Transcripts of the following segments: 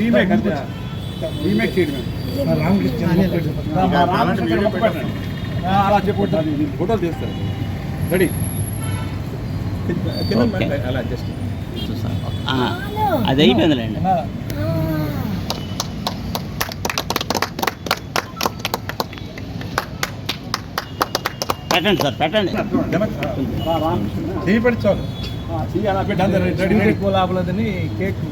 Remake అంతే remake చేయడం అలా చెప్పు ఫోటోలు తీస్తారు రెడీ? అలా జస్ట్ అది అయిపోయిందిలేండి. పెట్టండి సార్ పెట్టండి. చెయ్యి పెట్టి చాలు. లాభలేదని కేక్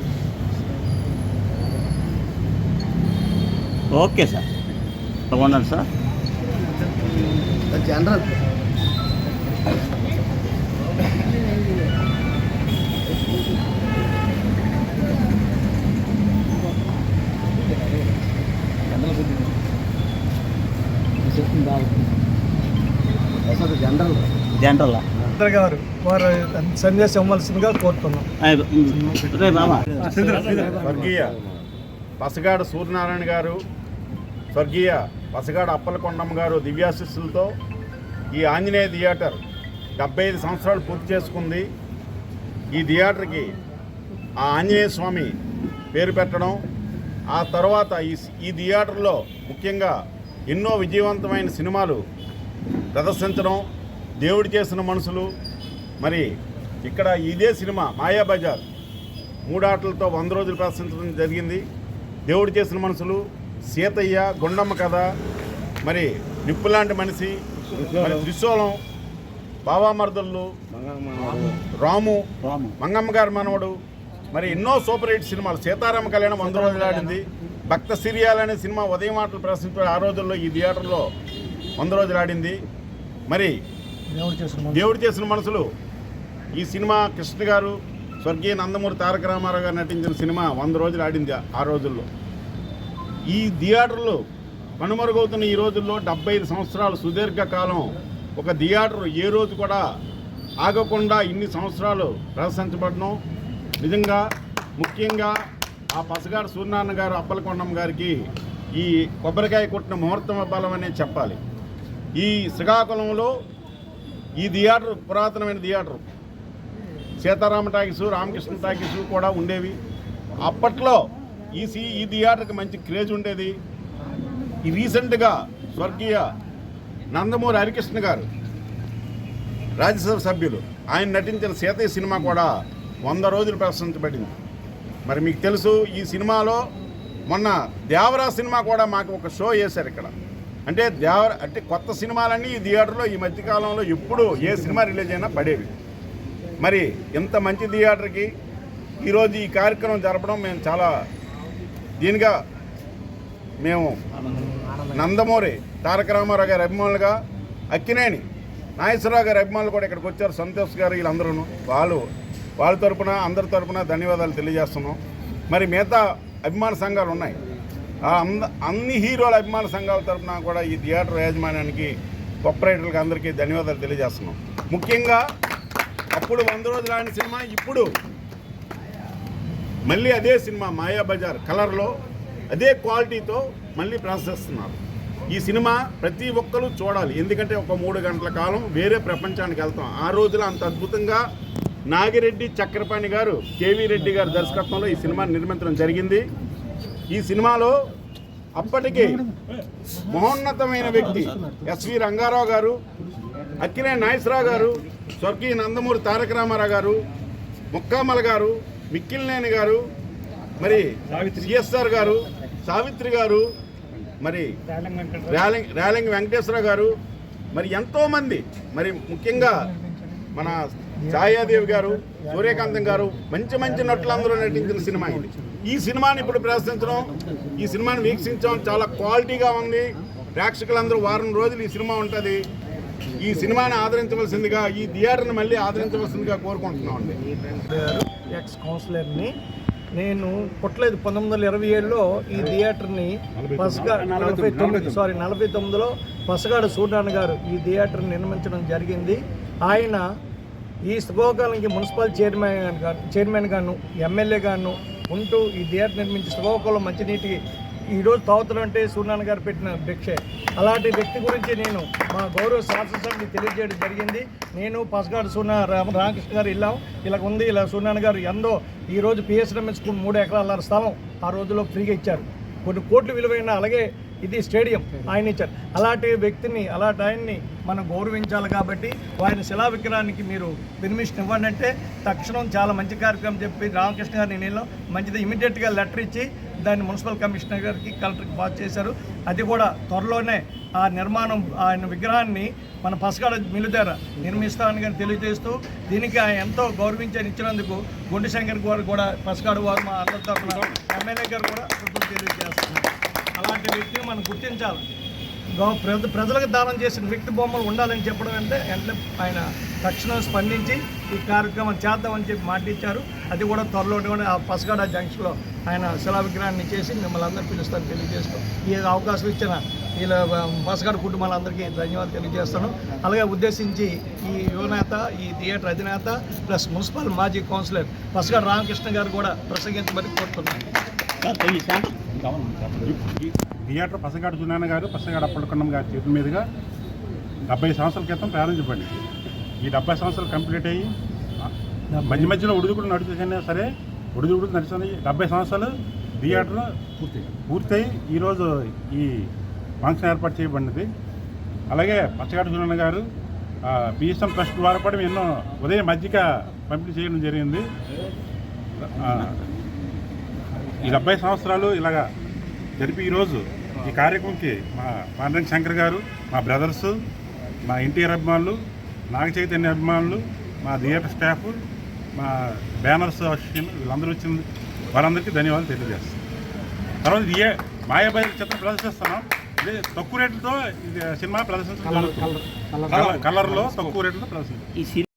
ఓకే సార్. ఉండండి సార్. జనరల్. General general? గారు వారు సందేశం ఇవ్వాల్సిందిగా కోరుతున్నాం. రే బాబా స్వర్గీయ పసగాడ సూర్యనారాయణ గారు స్వర్గీయ పసగాడ అప్పలకొండమ్మ గారు దివ్యాశిస్సులతో ఈ ఆంజనేయ థియేటర్ డెబ్బై ఐదు సంవత్సరాలు పూర్తి చేసుకుంది. ఈ థియేటర్కి ఆ ఆంజనేయ స్వామి పేరు పెట్టడం ఆ తర్వాత ఈ ఈ థియేటర్లో ముఖ్యంగా ఎన్నో విజయవంతమైన సినిమాలు ప్రదర్శించడం దేవుడు చేసిన మనుషులు. మరి ఇక్కడ ఇదే సినిమా మాయాబజార్ మూడాటలతో వంద రోజులు ప్రదర్శించడం జరిగింది. దేవుడు చేసిన మనుషులు సీతయ్య గుండమ్మ కథ మరి నిప్పులాంటి మనిషి మరి త్రిశూలం బావామర్దళ్ళు రాము మంగమ్మ గారి మనవడు. మరి ఎన్నో సూపర్ హిట్ సినిమాలు. సీతారామ కళ్యాణం వంద రోజులు ఆడింది. భక్త సిరియాల్ అనే సినిమా ఉదయం ఆటలు ప్రదర్శించే ఆ రోజుల్లో ఈ థియేటర్లో వంద రోజులు ఆడింది. మరి దేవుడు చేసిన దేవుడు చేసిన మనసులు ఈ సినిమా కృష్ణ గారు స్వర్గీయ నందమూరి తారక రామారావు గారు నటించిన సినిమా వంద రోజులు ఆడింది ఆ- రోజుల్లో. ఈ థియేటర్లు కనుమరుగవుతున్న ఈ రోజుల్లో డెబ్బై ఐదు సంవత్సరాలు సుదీర్ఘకాలం ఒక థియేటర్ ఏ రోజు కూడా ఆగకుండా ఇన్ని సంవత్సరాలు ప్రదర్శించబడడం నిజంగా ముఖ్యంగా ఆ పసగారు సూర్యనారాయణ గారు అప్పలకొండమ్మ గారికి ఈ కొబ్బరికాయ కొట్టిన ముహూర్తం బలం అనే చెప్పాలి. ఈ శ్రీకాకుళంలో ఈ థియేటర్ పురాతనమైన theatre. Sitarama talkies Ramakrishna talkies కూడా ఉండేవి. అప్పట్లో ఈ సి ఈ థియేటర్కి మంచి క్రేజ్ ఉండేది. ఈ రీసెంట్గా స్వర్గీయ నందమూరి హరికృష్ణ గారు రాజ్యసభ సభ్యులు ఆయన నటించిన సీతయ్య సినిమా కూడా వంద రోజులు ప్రదర్శించబడింది. మరి మీకు తెలుసు ఈ సినిమాలో మొన్న దేవరా సినిమా కూడా మాకు ఒక షో వేశారు ఇక్కడ. అంటే దేవర అంటే కొత్త సినిమాలన్నీ ఈ థియేటర్లో ఈ మధ్యకాలంలో ఎప్పుడు ఏ సినిమా రిలీజ్ అయినా పడేవి. మరి ఇంత మంచి థియేటర్కి ఈరోజు ఈ కార్యక్రమం జరపడం మేము చాలా దీనిగా మేము నందమూరి తారక రామారావు గారి అభిమానులుగా అక్కినేని నాగేశ్వరరావు గారి అభిమానులు కూడా ఇక్కడికి వచ్చారు. సంతోష్ గారు వీళ్ళందరూ వాళ్ళు వాళ్ళ తరపున అందరి తరపున ధన్యవాదాలు తెలియజేస్తున్నాం. మరి మిగతా అభిమాన సంఘాలు ఉన్నాయి. అన్ని హీరోల అభిమాన సంఘాల తరఫున కూడా ఈ థియేటర్ యాజమాన్యానికి ఆపరేటర్లకు అందరికీ ధన్యవాదాలు తెలియజేస్తున్నాం. ముఖ్యంగా అప్పుడు వంద రోజులు ఆడిన సినిమా ఇప్పుడు. మళ్ళీ అదే సినిమా మాయాబజార్ కలర్లో అదే క్వాలిటీతో మళ్ళీ ప్రదర్శిస్తున్నారు ఈ సినిమా ప్రతి ఒక్కరూ చూడాలి. ఎందుకంటే ఒక మూడు గంటల కాలం వేరే ప్రపంచానికి వెళ్తాం. ఆ రోజులో అంత అద్భుతంగా నాగిరెడ్డి చక్రపాణి గారు కేవీ రెడ్డి గారు దర్శకత్వంలో ఈ సినిమాని నిర్మించడం జరిగింది. ఈ సినిమాలో అప్పటికి మహోన్నతమైన వ్యక్తి ఎస్వి రంగారావు గారు అక్కినే నాగేశ్వరరావు గారు స్వర్గీయ నందమూరి తారక రామారావు గారు ముక్కామల గారు మిక్కిలినేని గారు మరి సిఎస్ఆర్ గారు సావిత్రి గారు మరి ర్యాలింగ్ ర్యాలింగ్ వెంకటేశ్వర గారు మరి ఎంతోమంది మరి ముఖ్యంగా మన ఛాయాదేవి గారు సూర్యకాంతం గారు మంచి మంచి నటులందరూ నటించిన సినిమా ఇది. ఈ సినిమాని ఇప్పుడు ప్రదర్శించడం ఈ సినిమాని వీక్షించడం చాలా క్వాలిటీగా ఉంది. ప్రేక్షకులందరూ వారం రోజులు ఈ సినిమా ఉంటుంది. ఈ సినిమాని ఆదరించవలసిందిగా ఈ థియేటర్ని మళ్ళీ ఆదరించవలసిందిగా కోరుకుంటున్నాం అండి. ఎక్స్ కౌన్సిలర్ని నేను పుట్టలేదు పంతొమ్మిది వందల ఇరవై ఏడులో ఈ థియేటర్ని పసగా నలభై తొమ్మిది సారీ నలభై తొమ్మిదిలో పసగాడు సూర్యనారాయణ గారు ఈ థియేటర్ని నిర్మించడం జరిగింది. ఆయన ఈ శ్రీకాకుళంకి మున్సిపల్ చైర్మన్ చైర్మన్ గాను ఎమ్మెల్యే గాను ఉంటూ ఈ థియేటర్ నిర్మించి శుభోకాలం మంచినీటి ఈరోజు తాగుతులు సూర్యనారాయణ గారు పెట్టిన భిక్షే. అలాంటి వ్యక్తి గురించి నేను మా గౌరవ శాసనసభకి తెలియజేయడం జరిగింది. నేను పసగాడు సూర్య రామ రామకృష్ణ గారు వెళ్ళాం ఇలా ఉంది ఇలా సూర్యనారాయణ గారు ఎందో ఈరోజు పిఎస్ఎంఎస్ స్కూల్ మూడు ఎకరాల స్థలం ఆ రోజుల్లో ఫ్రీగా ఇచ్చారు. కొన్ని కోట్లు విలువైన అలాగే ఇది స్టేడియం ఆయన ఇచ్చారు. అలాంటి వ్యక్తిని అలాంటి ఆయన్ని మనం గౌరవించాలి కాబట్టి ఆయన శిలా విగ్రహానికి మీరు పెర్మిషన్ ఇవ్వండి అంటే తక్షణం చాలా మంచి కార్యక్రమం చెప్పి రామకృష్ణ గారిని నేను మంచిది ఇమీడియట్గా లెటర్ ఇచ్చి దాన్ని మున్సిపల్ కమిషనర్ గారికి కలెక్టర్కి పాస్ చేశారు. అది కూడా త్వరలోనే ఆ నిర్మాణం ఆయన విగ్రహాన్ని మన పసగాడ మిల్లు దగ్గర నిర్మిస్తామని కానీ తెలియజేస్తూ దీనికి ఆయన ఎంతో గౌరవించని ఇచ్చినందుకు గుండె శంకర్ గారు కూడా పసగాడు వారు మా అందరి తరఫున ఎమ్మెల్యే గారు కూడా తెలియజేస్తున్నారు. అలాంటి వ్యక్తిని మనం గుర్తించాలి. ప్రజలకు దానం చేసిన వ్యక్తి బొమ్మలు ఉండాలని చెప్పడం అంటే వెంటనే ఆయన తక్షణం స్పందించి ఈ కార్యక్రమం చేద్దామని చెప్పి మాటిచ్చారు అది కూడా త్వరలోనే కూడా ఆ పసగాడ జంక్షన్లో ఆయన శిలా విగ్రహాన్ని చేసి మిమ్మల్ని అందరూ పిలుస్తాను తెలియజేస్తాం. ఈ అవకాశం ఇచ్చిన వీళ్ళ పసగాడ కుటుంబాలందరికీ ధన్యవాదాలు తెలియజేస్తాను. అలాగే ఉద్దేశించి ఈ యువనేత ఈ థియేటర్ అధినేత ప్లస్ మున్సిపల్ మాజీ కౌన్సిలర్ పసగాడ రామకృష్ణ గారు కూడా ప్రసంగించమని కోరుతున్నాను. థియేటర్ పసగాడు సునాన్న గారు పసగాడు అప్పలకొండం గారి చేతుల మీదుగా డెబ్బై సంవత్సరాల క్రితం ప్రారంభించబడింది ఈ డెబ్బై సంవత్సరాలు కంప్లీట్ అయ్యి మధ్య మధ్యలో ఉడుదుకుడు నడుచుకున్నా సరే ఉడుదుకుడు నడుచుకుని డెబ్బై సంవత్సరాలు థియేటర్ పూర్తిగా పూర్తయి ఈరోజు ఈ ఫంక్షన్ ఏర్పాటు చేయబడినది. అలాగే పచ్చగాడు సునన్న గారు పిఎస్ఎం ట్రస్ట్ ద్వారా కూడా మేము ఎన్నో ఉదయం మజ్జిగ పంపిణీ చేయడం జరిగింది. ఆ, ఈ డెబ్బై సంవత్సరాలు ఇలాగా జరిపి ఈరోజు ఈ కార్యక్రమంకి మా పాండ్రంగ శంకర్ గారు మా బ్రదర్స్ మా ఎన్టీఆర్ అభిమానులు నాగ చైతన్య అభిమానులు మా థియేటర్ స్టాఫ్ మా బ్యానర్స్ వీళ్ళందరూ వచ్చింది వారందరికీ ధన్యవాదాలు తెలియజేస్తాం. తర్వాత ఇది ఏ మాయాబాయి చిత్రం ప్రదర్శిస్తున్నాం. ఇది తక్కువ రేట్లతో ఇది సినిమా ప్రదర్శించడం కలర్లో తక్కువ రేట్లతో ప్రదర్శించాం ఈ సినిమా